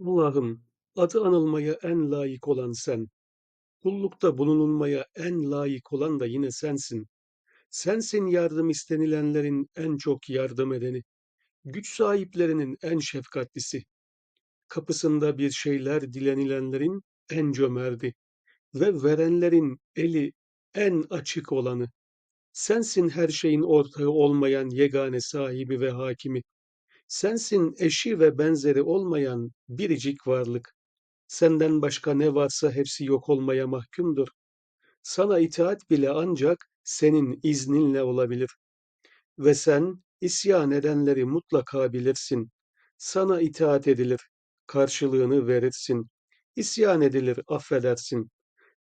Allah'ım, adı anılmaya en layık olan sen. Kullukta bulunulmaya en layık olan da yine sensin. Sensin yardım istenilenlerin en çok yardım edeni. Güç sahiplerinin en şefkatlisi. Kapısında bir şeyler dilenilenlerin en cömerti ve verenlerin eli en açık olanı. Sensin her şeyin ortağı olmayan yegane sahibi ve hakimi. Sensin eşi ve benzeri olmayan biricik varlık. Senden başka ne varsa hepsi yok olmaya mahkumdur. Sana itaat bile ancak senin izninle olabilir. Ve sen isyan edenleri mutlaka bilirsin. Sana itaat edilir, karşılığını verirsin. İsyan edilir, affedersin.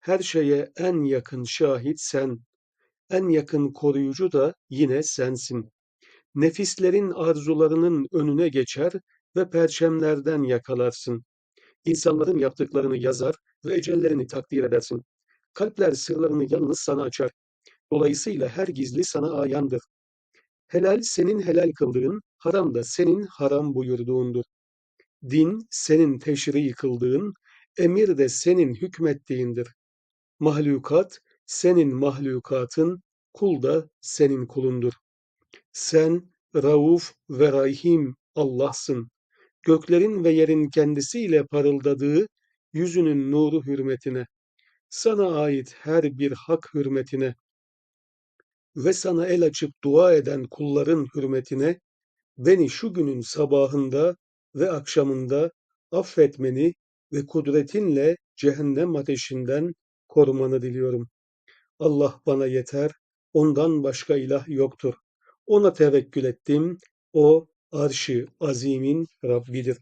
Her şeye en yakın şahit sen. En yakın koruyucu da yine sensin. Nefislerin arzularının önüne geçer ve perçemlerden yakalarsın. İnsanların yaptıklarını yazar ve ecellerini takdir edersin. Kalpler sırlarını yalnız sana açar. Dolayısıyla her gizli sana ayandır. Helal senin helal kıldığın, haram da senin haram buyurduğundur. Din senin teşri kıldığın, emir de senin hükmettiğindir. Mahlukat senin mahlukatın, kul da senin kulundur. Sen Rauf ve Rahim Allah'sın. Göklerin ve yerin kendisiyle parıldadığı yüzünün nuru hürmetine, sana ait her bir hak hürmetine ve sana el açıp dua eden kulların hürmetine beni şu günün sabahında ve akşamında affetmeni ve kudretinle cehennem ateşinden korumanı diliyorum. Allah bana yeter, ondan başka ilah yoktur. Ona tevekkül ettim, o arşı azimin Rabbidir.